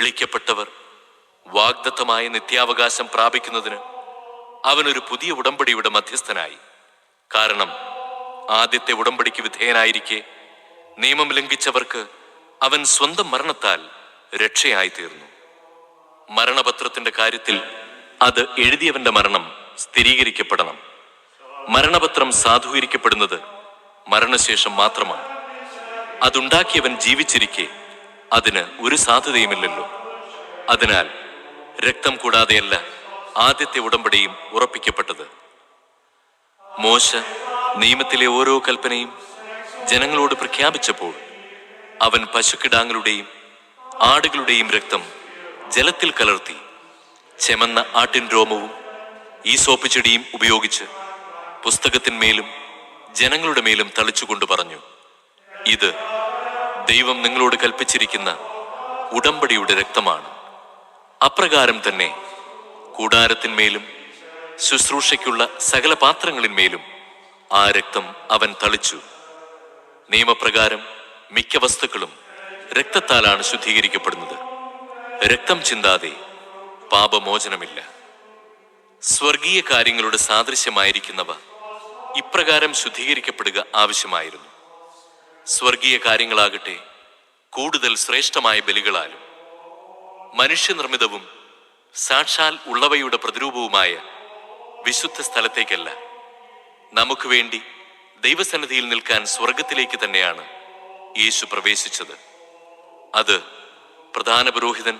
വിളിക്കപ്പെട്ടവർ വാഗ്ദത്തമായ നിത്യാവകാശം പ്രാപിക്കുന്നതിന് അവനൊരു പുതിയ ഉടമ്പടിയുടെ മധ്യസ്ഥനായി. കാരണം ആദ്യത്തെ ഉടമ്പടിക്ക് വിധേയനായിരിക്കെ നിയമം ലംഘിച്ചവർക്ക് അവൻ സ്വന്തം മരണത്താൽ രക്ഷയായി തീർന്നു മരണപത്രത്തിന്റെ കാര്യത്തിൽ അത് എഴുതിയവന്റെ മരണം സ്ഥിരീകരിക്കപ്പെടണം. മരണപത്രം സാധൂകരിക്കപ്പെടുന്നത് മരണശേഷം മാത്രമാണ്. അതുണ്ടാക്കിയവൻ ജീവിച്ചിരിക്കെ അതിന് ഒരു സാധ്യതയുമില്ലല്ലോ അതിനാൽ രക്തം കൂടാതെയല്ല ആദ്യത്തെ ഉടമ്പടിയും ഉറപ്പിക്കപ്പെട്ടത്. മോശ നിയമത്തിലെ ഓരോ കൽപ്പനയും ജനങ്ങളോട് പ്രഖ്യാപിച്ചപ്പോൾ അവൻ പശുക്കിടാങ്ങളുടെയും ആടുകളുടെയും രക്തം ജലത്തിൽ കലർത്തി ചെമന്ന ആട്ടിൻ രോമവും ഈ സോപ്പ് ചെടിയും ഉപയോഗിച്ച് പുസ്തകത്തിന്മേലും ജനങ്ങളുടെ മേലും തളിച്ചുകൊണ്ട് പറഞ്ഞു ഇത് ദൈവം നിങ്ങളോട് കൽപ്പിച്ചിരിക്കുന്ന ഉടമ്പടിയുടെ രക്തമാണ്. അപ്രകാരം തന്നെ കൂടാരത്തിന്മേലും ശുശ്രൂഷയ്ക്കുള്ള സകല പാത്രങ്ങളിന്മേലും ആ രക്തം അവൻ തളിച്ചു. നിയമപ്രകാരം മിക്ക വസ്തുക്കളും രക്തത്താലാണ് ശുദ്ധീകരിക്കപ്പെടുന്നത്. രക്തം ചിന്താതെ പാപമോചനമില്ല. സ്വർഗീയ കാര്യങ്ങളുടെ സാദൃശ്യമായിരിക്കുന്നവ ഇപ്രകാരം ശുദ്ധീകരിക്കപ്പെടുക ആവശ്യമായിരുന്നു. സ്വർഗീയ കാര്യങ്ങളാകട്ടെ കൂടുതൽ ശ്രേഷ്ഠമായ ബലികളാലും. മനുഷ്യനിർമ്മിതവും സാക്ഷാൽ ഉള്ളവയുടെ പ്രതിരൂപവുമായ വിശുദ്ധ സ്ഥലത്തേക്കല്ല. നമുക്ക് വേണ്ടി ദൈവസന്നിധിയിൽ നിൽക്കാൻ സ്വർഗത്തിലേക്ക് തന്നെയാണ് യേശു പ്രവേശിച്ചത്. അത് പ്രധാന പുരോഹിതൻ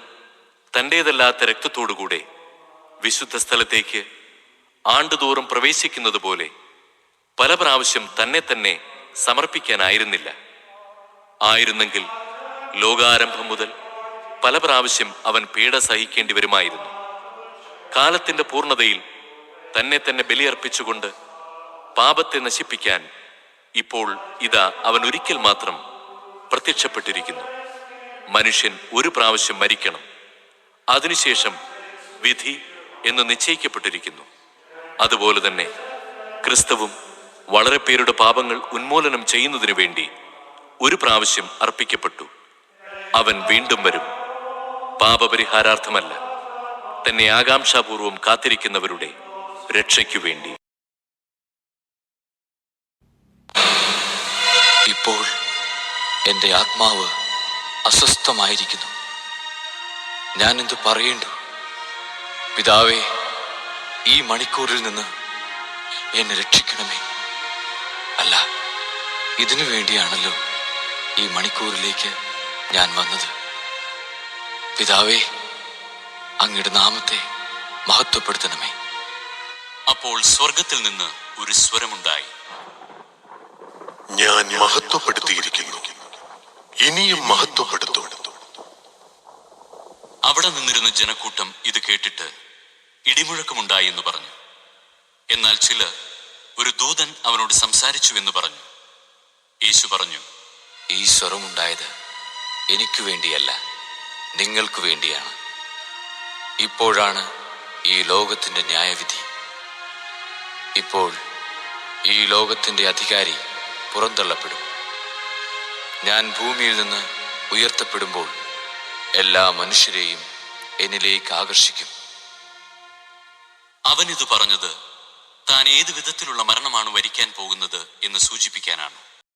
തന്റേതല്ലാത്ത രക്തത്തോടുകൂടെ വിശുദ്ധ സ്ഥലത്തേക്ക് ആണ്ടുതോറും പ്രവേശിക്കുന്നത് പോലെ പല പ്രാവശ്യം തന്നെ തന്നെ സമർപ്പിക്കാനായിരുന്നില്ല. ആയിരുന്നെങ്കിൽ ലോകാരംഭം മുതൽ പല പ്രാവശ്യം അവൻ പീഡ സഹിക്കേണ്ടി വരുമായിരുന്നു. കാലത്തിന്റെ പൂർണതയിൽ തന്നെ തന്നെ ബലിയർപ്പിച്ചുകൊണ്ട് പാപത്തെ നശിപ്പിക്കാൻ ഇപ്പോൾ ഇതാ അവൻ ഒരിക്കൽ മാത്രം പ്രത്യക്ഷപ്പെട്ടിരിക്കുന്നു. മനുഷ്യൻ ഒരു പ്രാവശ്യം മരിക്കണം. അതിനുശേഷം വിധി എന്ന് നിശ്ചയിക്കപ്പെട്ടിരിക്കുന്നു. അതുപോലെ തന്നെ ക്രിസ്തുവും വളരെ പേരുടെ പാപങ്ങൾ ഉന്മൂലനം ചെയ്യുന്നതിനു വേണ്ടി ഒരു പ്രാവശ്യം അർപ്പിക്കപ്പെട്ടു. അവൻ വീണ്ടും വരും. പാപപരിഹാരാർത്ഥമല്ല. തന്നെ ആകാംക്ഷാപൂർവം കാത്തിരിക്കുന്നവരുടെ രക്ഷയ്ക്കു വേണ്ടി. ഇപ്പോൾ എന്റെ ആത്മാവ് അസ്വസ്ഥമായിരിക്കുന്നു. ഞാൻ എന്തു പറയേണ്ടു? പിതാവേ ഈ മണിക്കൂറിൽ നിന്ന് എന്നെ രക്ഷിക്കണമേ. അല്ല ഇതിനു വേണ്ടിയാണല്ലോ ഈ മണിക്കൂറിലേക്ക് ഞാൻ വന്നത്. പിതാവേ അങ്ങയുടെ നാമത്തെ മഹത്വപ്പെടുത്തണമേ. അപ്പോൾ സ്വർഗത്തിൽ നിന്ന് ഒരു സ്വരമുണ്ടായി. ഞാൻ മഹത്വപ്പെടുത്തിയിരിക്കുന്നു. ഇനിയും മഹത്വപ്പെടുത്തും. അവിടെ നിന്നിരുന്ന ജനക്കൂട്ടം ഇത് കേട്ടിട്ട് ഇടിമുഴക്കമുണ്ടായി എന്ന് പറഞ്ഞു. എന്നാൽ ചിലർ ഒരു ദൂതൻ അവനോട് സംസാരിച്ചു എന്ന് പറഞ്ഞു. യേശു പറഞ്ഞു ഈ സ്വരമുണ്ടായത് എനിക്ക് വേണ്ടിയല്ല നിങ്ങൾക്ക് വേണ്ടിയാണ്. ഇപ്പോഴാണ് ഈ ലോകത്തിന്റെ ന്യായവിധി. ഇപ്പോൾ ഈ ലോകത്തിന്റെ അധികാരി പുറന്തള്ളപ്പെടും. ഞാൻ ഭൂമിയിൽ നിന്ന് ഉയർത്തപ്പെടുമ്പോൾ എല്ലാ മനുഷ്യരെയും എന്നിലേക്ക് ആകർഷിക്കും. അവനിത് ഇത് പറഞ്ഞത് താൻ ഏത് വിധത്തിലുള്ള മരണമാണ് വരിക്കാൻ പോകുന്നത് എന്ന് സൂചിപ്പിക്കാനാണ്.